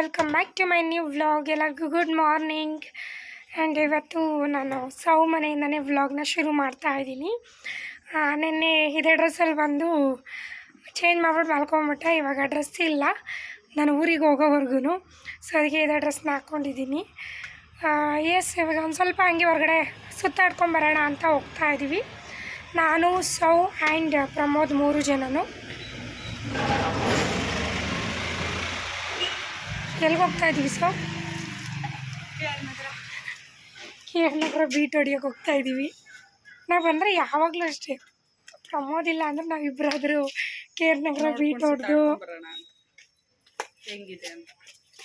Welcome back to my new vlog ಎಲ್ಲರಿಗೂ good morning and ಇವತ್ತು ನಾನು ಸೌ ಮನೆಯಿಂದನೇ ವ್ಲಾಗ್ನ ಶುರು ಮಾಡ್ತಾ ಇದ್ದೀನಿ. ನಿನ್ನೆ ಇದೇ ಡ್ರೆಸ್ಸಲ್ಲಿ ಬಂದು ಚೇಂಜ್ ಮಾಡ್ಬಿಟ್ಟು ಮಲ್ಕೊಂಬಿಟ್ಟೆ ಇವಾಗ ಡ್ರೆಸ್ ಇಲ್ಲ. ನಾನು ಊರಿಗೆ ಹೋಗೋವರೆಗೂ ಸೊ ಅದಕ್ಕೆ ಇದೇ ಡ್ರೆಸ್ನ ಹಾಕ್ಕೊಂಡಿದ್ದೀನಿ ಎಸ್ ಇವಾಗ ಒಂದು ಸ್ವಲ್ಪ ಹಂಗೆ ಹೊರಗಡೆ ಸುತ್ತಾಡ್ಕೊಂಬರೋಣ ಅಂತ ಹೋಗ್ತಾ ಇದ್ದೀವಿ ನಾನು ಸೌ ಆ್ಯಂಡ್ ಪ್ರಮೋದ್ ಮೂರು ಜನನು. ಎಲ್ಲಿಗೆ ಹೋಗ್ತಾ ಇದ್ದೀವಿ sir K R Nagar beat ಹೊಡಿಯೋಕೆ ಹೋಗ್ತಾ ಇದ್ದೀವಿ ನಾವು ಬಂದರೆ ಯಾವಾಗಲೂ ಅಷ್ಟೇ. ಪ್ರಮೋದ್ ಇಲ್ಲ ಅಂದ್ರೆ ನಾವಿಬ್ಬರಾದರೂ ಕೆ ಆರ್ ನಗರ ಬೀಟ್ ಹೊಡೆದು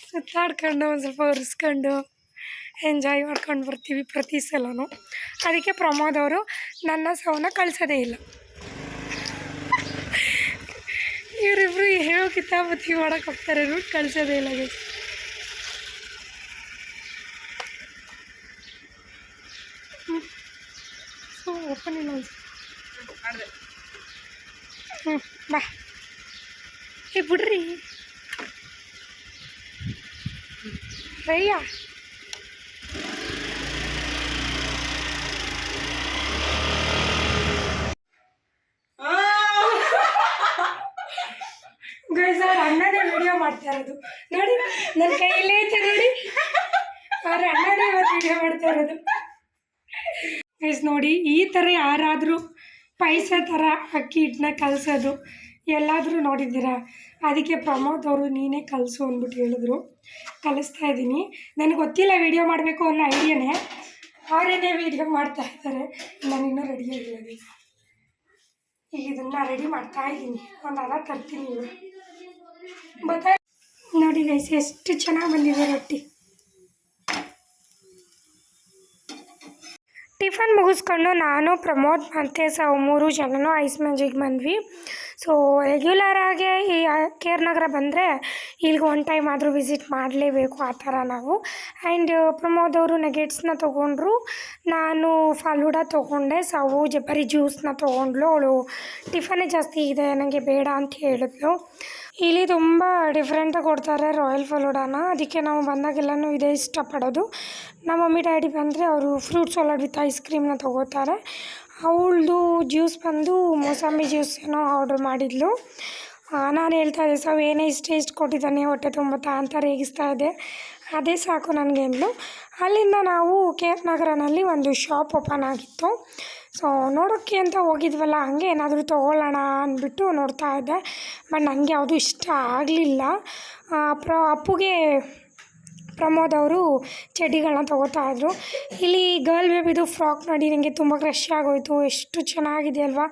ಸುತ್ತಾಡ್ಕೊಂಡು ಒಂದು ಸ್ವಲ್ಪ ಒರೆಸ್ಕೊಂಡು ಎಂಜಾಯ್ ಮಾಡ್ಕೊಂಡು ಬರ್ತೀವಿ ಪ್ರತಿ ಸಲನೂ. ಅದಕ್ಕೆ ಪ್ರಮೋದ್ ಅವರು ನನ್ನ ಸೌನ ಕಳಿಸೋದೇ ಇಲ್ಲ. ಇವರಿಬ್ರು ಹೇಳೋ ಕಿತಾಪತಿ ಮಾಡಕ್ಕೆ ಹೋಗ್ತಾರೆ ರೂಟ್ ಕಳಿಸೋದೇ ಇಲ್ಲ guys. ಹ್ಮ್. ಸೊ ಓಪನ್ ಇಲ್ಲ ಅನ್ಸುತ್ತೆ. ಮಾಡಿದೆ ಹ್ಞೂ ಬಾ ಏ ಬಿಡ್ರಿ ರಯ್ಯ ಮಾಡ್ತಾ ಇರೋದು. ನೋಡಿ ನನ್ನ ಕೈಯಲ್ಲೇ ಐತೆ ನೋಡಿ. ಅವ್ರ ಅಣ್ಣನೇ ಇವತ್ತು ವಿಡಿಯೋ ಮಾಡ್ತಾ ಇರೋದು. ಪ್ಲೀಸ್ ನೋಡಿ, ಈ ಥರ ಯಾರಾದರೂ ಪೈಸ ಥರ ಅಕ್ಕಿ ಹಿಟ್ಟನ್ನ ಕಲಸೋದು ಎಲ್ಲಾದರೂ ನೋಡಿದ್ದೀರಾ? ಅದಕ್ಕೆ ಪ್ರಮೋದ್ ಅವರು ನೀನೇ ಕಲಿಸು ಅಂದ್ಬಿಟ್ಟು ಹೇಳಿದ್ರು. ಕಲಿಸ್ತಾ ಇದ್ದೀನಿ. ನನಗೆ ಗೊತ್ತಿಲ್ಲ ವಿಡಿಯೋ ಮಾಡಬೇಕು ಅನ್ನೋ ಐಡಿಯಾನೇ ಅವರೇನೇ ವಿಡಿಯೋ ಮಾಡ್ತಾ ಇದ್ದಾರೆ. ನಾನಿನ್ನೂ ರೆಡಿ ಆಗಿಲ್ಲ ಈಗ ಇದನ್ನು ರೆಡಿ ಮಾಡ್ತಾ ಇದ್ದೀನಿ. ಒಂದು ಅದ ತರ್ತೀನಿ ಗೊತ್ತಾ ನೋಡಿ ಗೈಸ್ ಎಷ್ಟು ಚೆನ್ನಾಗಿ ಬಂದಿದೆ ರೊಟ್ಟಿ. ಟಿಫನ್ ಮುಗಿಸ್ಕೊಂಡು ನಾನು ಪ್ರಮೋದ್ ಮತ್ತು ಸ ಮೂರು ಜನನು ಐಸ್ ಮ್ಯಾಜಿಕ್ ಬಂದ್ವಿ. ಸೊ ರೆಗ್ಯುಲರ್ ಆಗಿ ಈ ಕೆ ಆರ್ ನಗರ ಬಂದರೆ ಇಲ್ಲಿಗೆ ಒನ್ ಟೈಮ್ ಆದರೂ ವಿಸಿಟ್ ಮಾಡಲೇಬೇಕು ಆ ಥರ ನಾವು. ಆ್ಯಂಡ್ ಪ್ರಮೋದ್ ಅವರು ನೆಗೆಟ್ಸ್ನ ತೊಗೊಂಡ್ರು, ನಾನು ಫಾಲೂಡ ತೊಗೊಂಡೆ, ಸಾವು ಬರೀ ಜ್ಯೂಸ್ನ ತೊಗೊಂಡ್ಲು ಅವಳು ಟಿಫನೇ ಜಾಸ್ತಿ ಇದೆ ನನಗೆ ಬೇಡ ಅಂತ ಹೇಳಿದ್ಲು. ಇಲ್ಲಿ ತುಂಬ ಡಿಫ್ರೆಂಟಾಗಿ ಕೊಡ್ತಾರೆ ರಾಯಲ್ ಫಲೂಡಾನ ಅದಕ್ಕೆ ನಾವು ಬಂದಾಗೆಲ್ಲನೂ ಇದೇ ಇಷ್ಟಪಡೋದು. ನಮ್ಮ ಮಮ್ಮಿ, ಡ್ಯಾಡಿ ಬಂದರೆ ಅವರು ಫ್ರೂಟ್ ಸಲಾಡ್ ವಿತ್ ಐಸ್ ಕ್ರೀಮ್ನ ತೊಗೋತಾರೆ. ಅವಳದು ಜ್ಯೂಸ್ ಬಂದು ಮೋಸಂಬಿ ಜ್ಯೂಸ್ ಏನೋ ಆರ್ಡ್ರ್ ಮಾಡಿದ್ಲು. ನಾನು ಹೇಳ್ತಾ ಇದ್ದೆ, ಸಾವು ಏನೇ ಇಷ್ಟ ಇಷ್ಟು ಕೊಟ್ಟಿದ್ದಾನೆ, ಹೊಟ್ಟೆ ತುಂಬುತ್ತಾ ಅಂತ ರೇಗಿಸ್ತಾ ಇದ್ದೆ. ಅದೇ ಸಾಕು ನನಗೆ, ಅಂದ್ಲು. ಅಲ್ಲಿಂದ ನಾವು ಕೆ ಆರ್ ನಗರನಲ್ಲಿ ಒಂದು ಶಾಪ್ ಓಪನ್ ಆಗಿತ್ತು. ಸೊ ನೋಡೋಕ್ಕೆ ಅಂತ ಹೋಗಿದ್ವಲ್ಲ, ಹಾಗೆ ಏನಾದರೂ ತೊಗೊಳ್ಳೋಣ ಅಂದ್ಬಿಟ್ಟು ನೋಡ್ತಾ ಇದ್ದೆ. ಬಟ್ ನನಗೆ ಯಾವುದು ಇಷ್ಟ ಆಗಲಿಲ್ಲ. ಪ್ರ ಅಪ್ಪುಗೆ ಪ್ರಮೋದ್ ಅವರು ಚಡ್ಡಿಗಳನ್ನ ತೊಗೋತಾ ಇದ್ರು. ಇಲ್ಲಿ ಗರ್ಲ್ ಬೇಬಿದು ಫ್ರಾಕ್ ನೋಡಿ ನನಗೆ ತುಂಬ ಕ್ರಶ್ ಆಗೋಯ್ತು. ಎಷ್ಟು ಚೆನ್ನಾಗಿದೆ ಅಲ್ವಾ?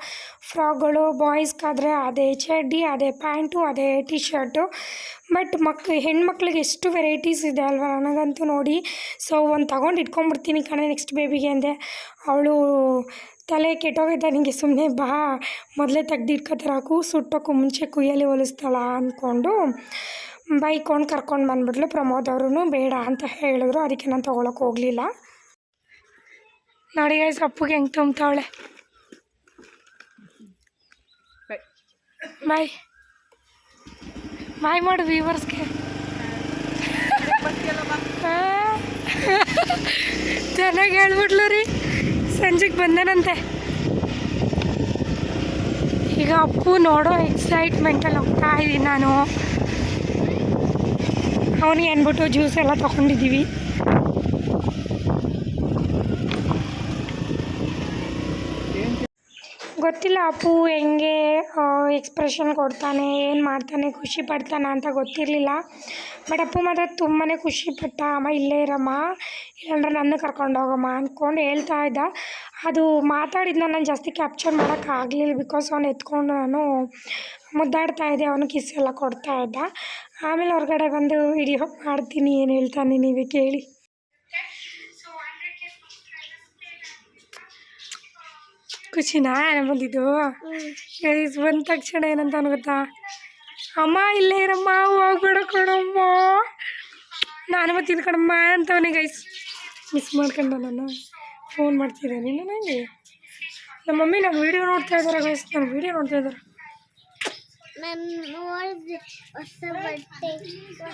ಫ್ರಾಕ್ಗಳು ಬಾಯ್ಸ್ಗಾದರೆ ಅದೇ ಚಡ್ಡಿ, ಅದೇ ಪ್ಯಾಂಟು, ಅದೇ ಟಿ ಶರ್ಟು ಬಟ್ ಮಕ್, ಹೆಣ್ಮಕ್ಳಿಗೆ ಎಷ್ಟು ವೆರೈಟೀಸ್ ಇದೆ ಅಲ್ವಾ ನನಗಂತೂ ನೋಡಿ. ಸೊ ಒಂದು ತಗೊಂಡು ಇಟ್ಕೊಂಡ್ಬಿಡ್ತೀನಿ ಕಣೆ ನೆಕ್ಸ್ಟ್ ಬೇಬಿಗೆ ಅಂದೆ. ಅವಳು ತಲೆ ಕೆಟ್ಟೋಗೈತೆ ನನಗೆ ಸುಮ್ಮನೆ ಬಾ, ಮೊದಲೇ ತೆಗ್ದಿಟ್ಕೊತಾರಾಕು ಸುಟ್ಟೋಕ್ಕೂ ಮುಂಚೆ ಕುಯ್ಯಲ್ಲಿ ಹೊಲಿಸ್ತಾಳ ಅಂದ್ಕೊಂಡು ಬೈಕೊಂಡು ಕರ್ಕೊಂಡು ಬಂದ್ಬಿಟ್ಲು ಪ್ರಮೋದ್ ಅವರು ಬೇಡ ಅಂತ ಹೇಳಿದ್ರು, ಅದಕ್ಕೆ ನಾನು ತೊಗೊಳಕ್ಕೆ ಹೋಗಲಿಲ್ಲ. ನೋಡಿ ಗೈಸ್ ಅಪ್ಪಗೆ ಹೆಂಗೆ ತುಂಬ್ತಾವಳೆ. ಬಾಯ್. ಬಾಯ್ ಮಾಡು ವೀವರ್ಸ್ಗೆ ಚೆನ್ನಾಗಿ ಹೇಳ್ಬಿಟ್ಲು ರೀ. ಸಂಜೆಗೆ ಬಂದನಂತೆ. ಈಗ ಅಪ್ಪು ನೋಡೋ ಎಕ್ಸೈಟ್ಮೆಂಟಲ್ಲಿ ಹೋಗ್ತಾ ಇದ್ದೀನಿ ನಾನು. ಅವನಿಗೆ ಅಂದ್ಬಿಟ್ಟು ಜ್ಯೂಸ್ ಎಲ್ಲ ತೊಗೊಂಡಿದ್ದೀವಿ ಗೊತ್ತಿಲ್ಲ ಅಪ್ಪು ಹೆಂಗೆ ಎಕ್ಸ್ಪ್ರೆಷನ್ ಕೊಡ್ತಾನೆ, ಏನು ಮಾಡ್ತಾನೆ, ಖುಷಿ ಪಡ್ತಾನೆ ಅಂತ ಗೊತ್ತಿರಲಿಲ್ಲ. ಬಟ್ ಅಪ್ಪು ಮಾತ್ರ ತುಂಬಾ ಖುಷಿ ಪಟ್ಟ, ಅಮ್ಮ, ಇಲ್ಲೇ ಇರಮ್ಮ, ಇಲ್ಲಾಂದ್ರೆ ನನ್ನ ಕರ್ಕೊಂಡು ಹೋಗಮ್ಮ ಅಂದ್ಕೊಂಡು ಹೇಳ್ತಾ ಇದ್ದ. ಅದು ಮಾತಾಡಿದ್ನ ನಾನು ಜಾಸ್ತಿ ಕ್ಯಾಪ್ಚರ್ ಮಾಡೋಕ್ಕಾಗಲಿಲ್ಲ ಬಿಕಾಸ್ ಅವ್ನು ಎತ್ಕೊಂಡು ನಾನು ಮುದ್ದಾಡ್ತಾ ಇದ್ದೆ ಅವನು ಕಿಸ್ ಎಲ್ಲ ಕೊಡ್ತಾ ಇದ್ದ. ಆಮೇಲೆ ಹೊರಗಡೆ ಬಂದು ವಿಡಿಯೋ ಮಾಡ್ತೀನಿ, ಏನು ಹೇಳ್ತಾನೆ ನೀವೇ ಕೇಳಿ. ಖುಷಿನಾ ಬಂದಿದ್ದು? ಬಂದ ತಕ್ಷಣ ಏನಂತ ಗೊತ್ತಾ? ಅಮ್ಮ, ಇಲ್ಲೇ ಇರಮ್ಮ, ಹೋಗ್ಬೇಡ ಕಣಮ್ಮ. ನಾನು ಮತ್ತೆ ಕಣಮ್ಮ ಅಂತವನೇ ಗೈಸ್ ಮಿಸ್ ಮಾಡ್ಕೊಂಡ ನಾನು. ಫೋನ್ ಮಾಡ್ತಿದ್ದೆ ನೀನು ನನಗೆ? ನಮ್ಮ ಮಮ್ಮಿ ನಾನು ವೀಡಿಯೋ ನೋಡ್ತಾ ಇದ್ದಾರೆ ಗೈಸ್ ನಾನು ವೀಡಿಯೋ ನೋಡ್ತಾ ಇದ್ದಾರೆ. ನಾನು ಹೊಸ ಬಟ್ಟೆ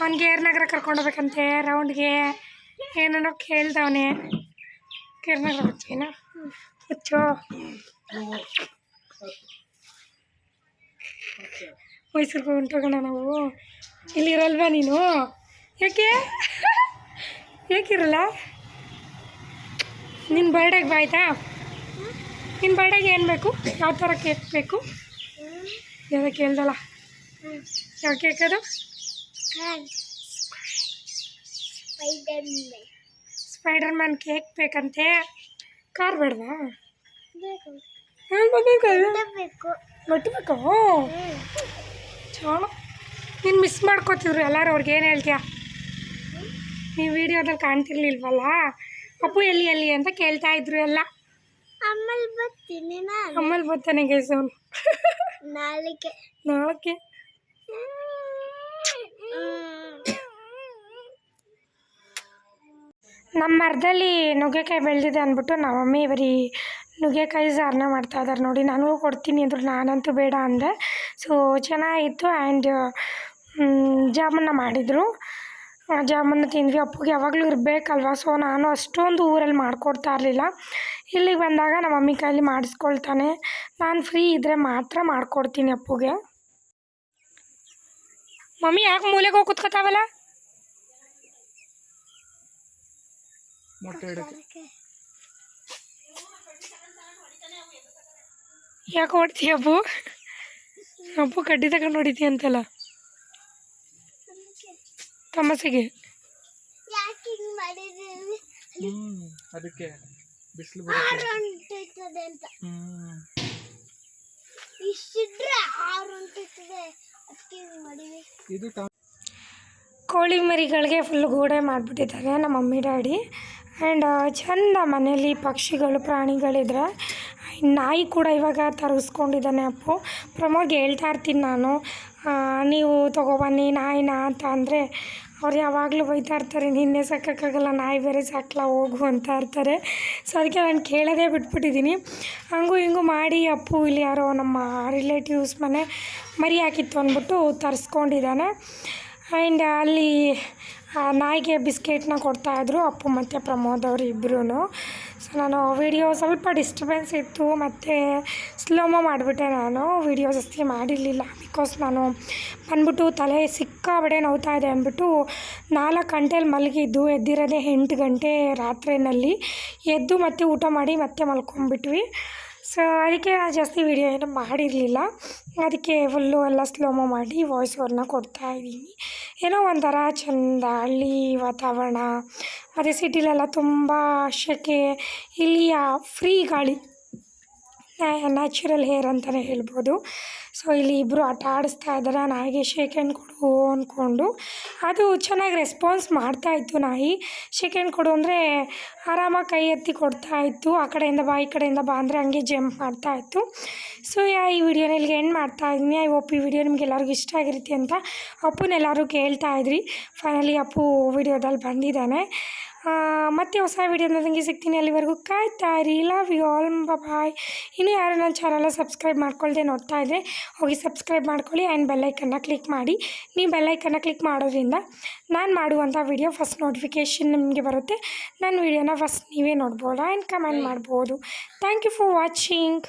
ಅವ್ನಿಗೆ ಏರ್ನಗರ ಕರ್ಕೊಂಡೋಗ್ಬೇಕಂತೆ ರೌಂಡ್ಗೆ ಏನೇನೋ ಕೇಳ್ದವನೆ. ಕೇರ್ನಗರ ಹುಚ್ಚೇನ? ಹುಚ್ಚು. ಮೈಸೂರಿಗೆ ಹೊಂಟೋಗೋಣ ನಾವು. ಇಲ್ಲಿ ಇರಲ್ವ ನೀನು? ಯಾಕೆ? ಯಾಕಿರಲ್ಲ? ನಿನ್ನ ಬರ್ಡೇಗೆ ಬಾಯ್ತಾ? ನಿನ್ನ ಬರ್ಡೇಗೆ ಏನು ಬೇಕು? ಯಾವ ಥರ ಕೇಕ್ ಬೇಕು? ಯಾವ್ದು ಕೇಳ್ದಲ್ಲ? ಯಾವ ಕೇಕ್ ಅದು? ಸ್ಪೈಡರ್ ಸ್ಪೈಡರ್ ಮ್ಯಾನ್ ಕೇಕ್ ಬೇಕಂತೆ. ಕಾರ್ ಬೇಡವಾ? ಬೇಕು. ಬೇಕು ಬೇಕು. ಬೇಕು ಹ್ಮ್. ಚಲೋ. ನೀನು ಮಿಸ್ ಮಾಡ್ಕೋತಿದ್ರು ಎಲ್ಲರೂ ಅವ್ರಿಗೆ ಏನು ಹೇಳ್ತೀಯ? ನೀವು ವಿಡಿಯೋದಲ್ಲಿ ಕಾಣ್ತಿರ್ಲಿಲ್ವಲ್ಲ? ಅಪ್ಪು ಎಲ್ಲಿ ಎಲ್ಲಿ ಅಂತ ಕೇಳ್ತಾ ಇದ್ರು ಎಲ್ಲ. ಆಮೇಲೆ ಬರ್ತೀನಿ ನಾನು ಅಮ್ಮಲ್ ಬರ್ತಾನೆ ಗೈಸ್ ಅವನು. ನಾಳೆಗೆ ನಮ್ಮ ಮರದಲ್ಲಿ ನುಗ್ಗೆಕಾಯಿ ಬೆಳೆದಿದೆ ಅಂದ್ಬಿಟ್ಟು ನಮ್ಮ ಮಮ್ಮಿ ಬರೀ ನುಗ್ಗೆಕಾಯಿ ಸಾರನ್ನ ಮಾಡ್ತಾ ಇದ್ದಾರೆ ನೋಡಿ ನನಗೂ ಕೊಡ್ತೀನಿ ಅಂದರು ನಾನಂತೂ ಬೇಡ ಅಂದೆ. ಸೊ ಚೆನ್ನಾಗಿತ್ತು ಆ್ಯಂಡ್ ಜಾಮೂನ ಮಾಡಿದರು. ಜಾಮೂನ್ನ ತಿಂದ್ವಿ ಅಪ್ಪಗೆ ಯಾವಾಗಲೂ ಇರಬೇಕಲ್ವ? ಸೊ ನಾನು ಅಷ್ಟೊಂದು ಊರಲ್ಲಿ ಮಾಡಿಕೊಡ್ತಾ ಇರಲಿಲ್ಲ. ಇಲ್ಲಿಗೆ ಬಂದಾಗ ನಮ್ಮ ಮಮ್ಮಿ ಕೈಲಿ ಮಾಡಿಸ್ಕೊಳ್ತಾನೆ. ನಾನು ಫ್ರೀ ಇದ್ದರೆ ಮಾತ್ರ ಮಾಡಿಕೊಡ್ತೀನಿ ಅಪ್ಪುಗೆ. ಮಮ್ಮಿ ಯಾಕೆ ಮೂಲೆಗೆ ಹೋಗಿ ಕುತ್ಕೋತಾವಲ್ಲ? ಯಾಕೆ ಹೊಡ್ತೀಯ ಅಪ್ಪು? ಅಪ್ಪು ಕಡ್ಡಿ ತಗೊಂಡು ಹೊಡಿತೀಯ ಅಂತಲ್ಲ? ತಮಸೆಗೆ ಅದಕ್ಕೆ. ಬಿಸಿಲು ಬರುತ್ತೆ ಅಂತ ಇದು ಕೋಳಿ ಮರಿಗಳಿಗೆ ಫುಲ್ ಗೋಡೆ ಮಾಡಿಬಿಟ್ಟಿದ್ದಾರೆ ನಮ್ಮ ಮಮ್ಮಿ ಡ್ಯಾಡಿ. ಆ್ಯಂಡ್ ಚಂದ ಮನೇಲಿ ಪಕ್ಷಿಗಳು ಪ್ರಾಣಿಗಳಿದ್ರೆ ನಾಯಿ ಕೂಡ ಇವಾಗ ತರಿಸ್ಕೊಂಡಿದ್ದಾನೆ ಅಪ್ಪು. ಪ್ರಮೋಗೆ ಹೇಳ್ತಾ ಇರ್ತೀನಿ ನಾನು. ನೀವು ತೊಗೊಬನ್ನಿ ನಾಯಿನ ಅಂತ ಅಂದರೆ ಅವ್ರು ಯಾವಾಗಲೂ ಬೈತಾ ಇರ್ತಾರೆ, ನಿನ್ನೆ ಸಾಕೋಕ್ಕಾಗಲ್ಲ ನಾಯಿ ಬೇರೆ ಸಾಕಲ್ಲ ಹೋಗು ಅಂತ ಇರ್ತಾರೆ. ಸೊ ಅದಕ್ಕೆ ನಾನು ಕೇಳೋದೇ ಬಿಟ್ಬಿಟ್ಟಿದ್ದೀನಿ. ಹಂಗೂ ಹಿಂಗೂ ಮಾಡಿ ಅಪ್ಪು ಇಲ್ಲಿ ಯಾರೋ ನಮ್ಮ ರಿಲೇಟಿವ್ಸ್ ಮನೆ ಮರಿ ಹಾಕಿತ್ತು ಅಂದ್ಬಿಟ್ಟು ತರಿಸ್ಕೊಂಡಿದ್ದಾನೆ. ಆ್ಯಂಡ್ ಅಲ್ಲಿ ನಾಯಿಗೆ ಬಿಸ್ಕೆಟ್ನ ಕೊಡ್ತಾಯಿದ್ರು ಅಪ್ಪು ಮತ್ತು ಪ್ರಮೋದ್ ಅವರು ಇಬ್ಬರೂ ಸೊ ನಾನು ವಿಡಿಯೋ ಸ್ವಲ್ಪ ಡಿಸ್ಟರ್ಬೆನ್ಸ್ ಇತ್ತು, ಮತ್ತು ಸ್ಲೋಮೋ ಮಾಡಿಬಿಟ್ಟೆ ನಾನು. ವಿಡಿಯೋ ಜಾಸ್ತಿ ಮಾಡಿರಲಿಲ್ಲ ಬಿಕಾಸ್ ನಾನು ಬಂದ್ಬಿಟ್ಟು ತಲೆ ಸಿಕ್ಕಾಬಡೆ ನೋವ್ತಾ ಇದೆ ಅಂದ್ಬಿಟ್ಟು ನಾಲ್ಕು ಗಂಟೆಲಿ ಮಲಗಿದ್ದು, ಎದ್ದಿರೋದೇ ಎಂಟು ಗಂಟೆ ರಾತ್ರಿನಲ್ಲಿ. ಎದ್ದು ಮತ್ತೆ ಊಟ ಮಾಡಿ ಮತ್ತೆ ಮಲ್ಕೊಂಡ್ಬಿಟ್ವಿ. ಸೊ ಅದಕ್ಕೆ ಜಾಸ್ತಿ ವಿಡಿಯೋ ಏನು ಮಾಡಿರಲಿಲ್ಲ. ಅದಕ್ಕೆ ಫುಲ್ಲು ಎಲ್ಲ ಸ್ಲೋಮೋ ಮಾಡಿ ವಾಯ್ಸ್ ಓವರ್ನ ಕೊಡ್ತಾ ಇದ್ದೀನಿ. ಏನೋ ಒಂಥರ ಚೆಂದ, ಹಳ್ಳಿ ವಾತಾವರಣ, ಅದೇ ಸಿಟಿಲೆಲ್ಲ ತುಂಬ ಶೆಕೆ ಇಲ್ಲಿಯ ಫ್ರೀ ಗಾಳಿ. ನ್ಯಾಚುರಲ್ ಹೇರ್ ಅಂತಲೇ ಹೇಳ್ಬೋದು. ಸೊ ಇಲ್ಲಿ ಇಬ್ಬರು ಆಟ ಆಡಿಸ್ತಾ ಇದ್ದಾರೆ. ನಾಯಿಗೆ ಶೇಕ್ ಹ್ಯಾಂಡ್ ಕೊಡು ಅಂದ್ಕೊಂಡು ಅದು ಚೆನ್ನಾಗಿ ರೆಸ್ಪಾನ್ಸ್ ಮಾಡ್ತಾ ಇತ್ತು ನಾಯಿ. ಶೇಕ್ ಕೊಡು ಅಂದರೆ ಆರಾಮಾಗಿ ಕೈ ಎತ್ತಿ ಕೊಡ್ತಾ ಇತ್ತು. ಆ ಕಡೆಯಿಂದ ಬಾ, ಈ ಕಡೆಯಿಂದ ಬಾ ಅಂದರೆ ಹಂಗೆ ಜಂಪ್ ಮಾಡ್ತಾಯಿತ್ತು ಸೊ ಯಾ, ಈ ವಿಡಿಯೋನ ಇಲ್ಲಿಗೆ ಎಂಡ್ ಮಾಡ್ತಾ ಇದ್ದೀನಿ. ಐ ಹೋಪ್ ಈ ವಿಡಿಯೋ ನಿಮ್ಗೆ ಎಲ್ಲರಿಗೂ ಇಷ್ಟ ಆಗಿರುತ್ತೆ ಅಂತ ಅಪ್ಪುನೆಲ್ಲರೂ ಕೇಳ್ತಾ ಇದ್ರಿ. ಫೈನಲಿ ಅಪ್ಪು ವಿಡಿಯೋದಲ್ಲಿ ಬಂದಿದ್ದಾನೆ. ಮತ್ತೆ ಹೊಸ ವಿಡಿಯೋದೊಂದಿಗೆ ಸಿಗ್ತೀನಿ ಅಲ್ಲಿವರೆಗೂ. ಕಾಯ್ತಾ ಇರಿ. ಲವ್ ಯು ಆಲ್ ಬಾಯ್ ಇನ್ನೂ ಯಾರು ನನ್ನ ಚಾನಲ್ನ ಸಬ್ಸ್ಕ್ರೈಬ್ ಮಾಡ್ಕೊಳ್ದೆ ನೋಡ್ತಾ ಇದ್ದರೆ ಹೋಗಿ ಸಬ್ಸ್ಕ್ರೈಬ್ ಮಾಡ್ಕೊಳ್ಳಿ ಆ್ಯಂಡ್ ಬೆಲ್ಲೈಕನ್ನ ಕ್ಲಿಕ್ ಮಾಡಿ. ನೀವು ಬೆಲ್ಲೈಕನ್ನ ಕ್ಲಿಕ್ ಮಾಡೋದ್ರಿಂದ ನಾನು ಮಾಡುವಂಥ ವಿಡಿಯೋ ಫಸ್ಟ್ ನೋಟಿಫಿಕೇಷನ್ ನಿಮಗೆ ಬರುತ್ತೆ. ನನ್ನ ವಿಡಿಯೋನ ಫಸ್ಟ್ ನೀವೇ ನೋಡ್ಬೋದು? ಆ್ಯಂಡ್ ಕಮೆಂಟ್ ಮಾಡ್ಬೋದು. Thank you for watching